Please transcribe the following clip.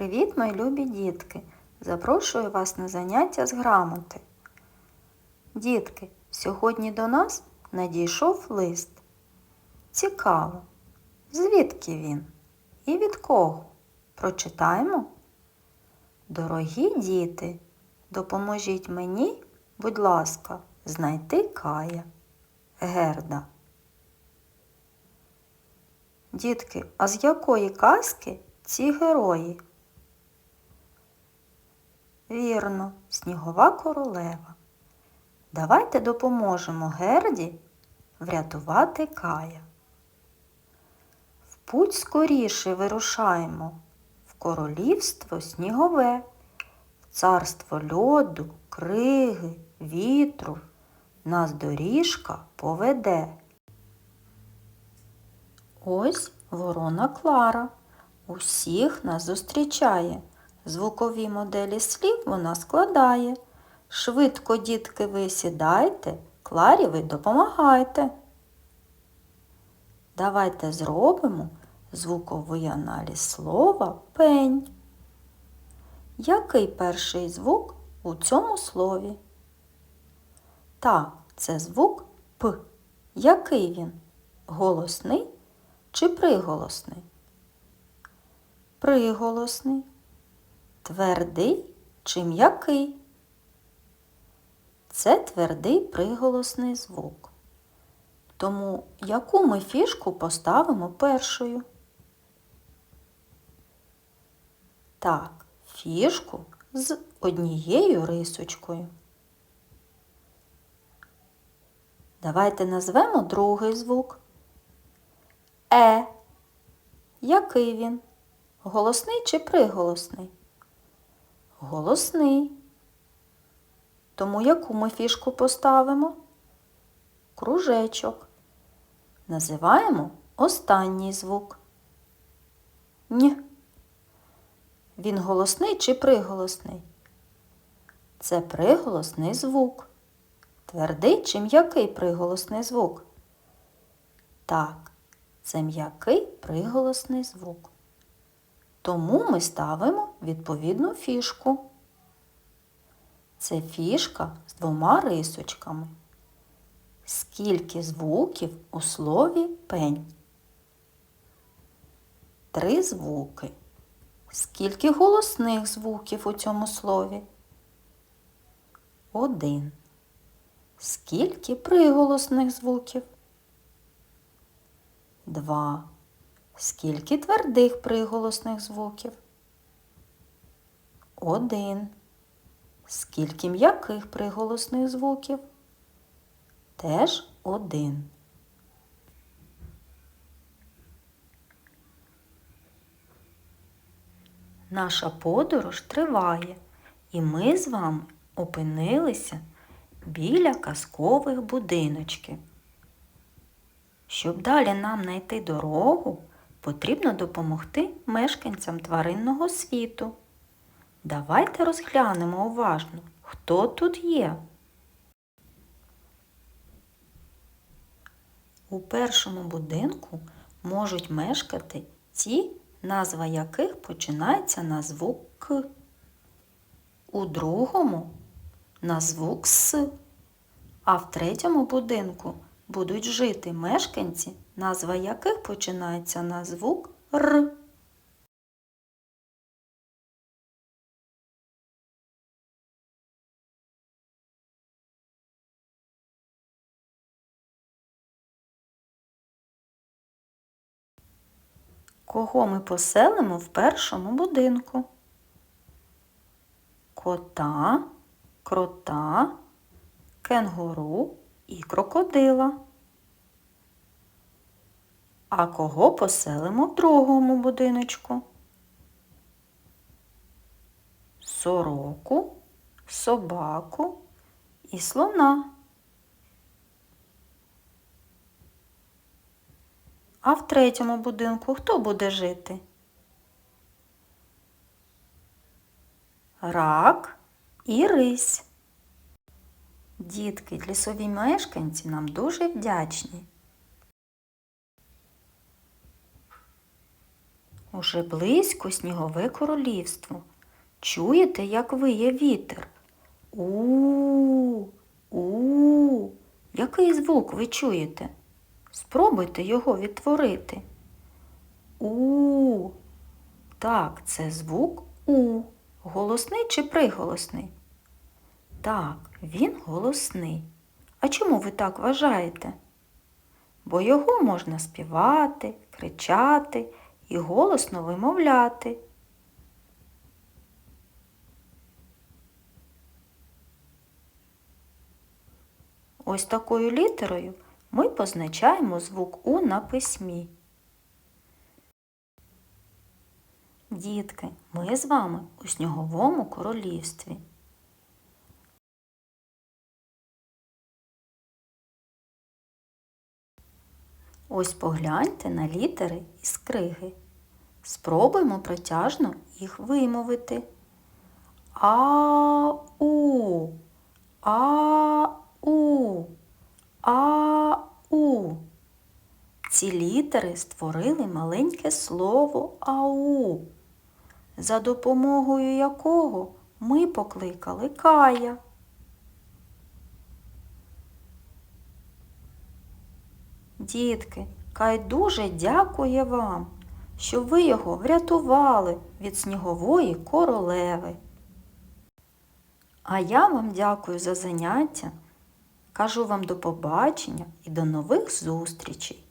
Привіт, мої любі дітки! Запрошую вас на заняття з грамоти. Дітки, сьогодні до нас надійшов лист. Цікаво, звідки він і від кого? Прочитаємо? Дорогі діти, допоможіть мені, будь ласка, знайти Кая. Герда. Дітки, а з якої казки ці герої? Вірно, снігова королева. Давайте допоможемо Герді врятувати Кая. В путь скоріше вирушаємо в королівство снігове, в царство льоду, криги, вітру. Нас доріжка поведе. Ось ворона Клара. Усіх нас зустрічає. Звукові моделі слів вона складає. Швидко, дітки, ви сідайте, Кларі ви допомагайте. Давайте зробимо звуковий аналіз слова пень. Який перший звук у цьому слові? Так, це звук П. Який він? Голосний чи приголосний? Приголосний. Твердий чи м'який? Це твердий приголосний звук. Тому яку ми фішку поставимо першою? Так, фішку з однією рисочкою. Давайте назвемо другий звук. Е. Який він? Голосний чи приголосний? Голосний. Тому яку ми фішку поставимо? Кружечок. Називаємо останній звук. Ні. Він голосний чи приголосний? Це приголосний звук. Твердий чи м'який приголосний звук? Так, це м'який приголосний звук. Тому ми ставимо відповідну фішку. Це фішка з двома рисочками. Скільки звуків у слові пень? Три звуки. Скільки голосних звуків у цьому слові? Один. Скільки приголосних звуків? Два. Скільки твердих приголосних звуків? Один. Скільки м'яких приголосних звуків? Теж один. Наша подорож триває, і ми з вами опинилися біля казкових будиночків. Щоб далі нам знайти дорогу, потрібно допомогти мешканцям тваринного світу. Давайте розглянемо уважно, хто тут є. У першому будинку можуть мешкати ті, назва яких починається на звук К. У другому на звук С. А в третьому будинку будуть жити мешканці, назва яких починається на звук Р. Кого ми поселимо в першому будинку? Кота, крота, кенгуру і крокодила. А кого поселимо в другому будиночку? Сороку, собаку і слона. А в третьому будинку хто буде жити? Рак і рись. Дітки, лісові мешканці нам дуже вдячні. Уже близько снігове королівство. Чуєте, як виє вітер? У, у, який звук ви чуєте? Спробуйте його відтворити. У. Так, це звук У. Голосний чи приголосний? Так, він голосний. А чому ви так вважаєте? Бо його можна співати, кричати і голосно вимовляти. Ось такою літерою ми позначаємо звук У на письмі. Дітки, ми з вами у сніговому королівстві. Ось погляньте на літери із криги. Спробуймо протяжно їх вимовити. А-у, а-у, а-у. Ці літери створили маленьке слово ау, за допомогою якого ми покликали Кая. Дітки, Кай дуже дякує вам, що ви його врятували від снігової королеви. А я вам дякую за заняття. Кажу вам до побачення і до нових зустрічей.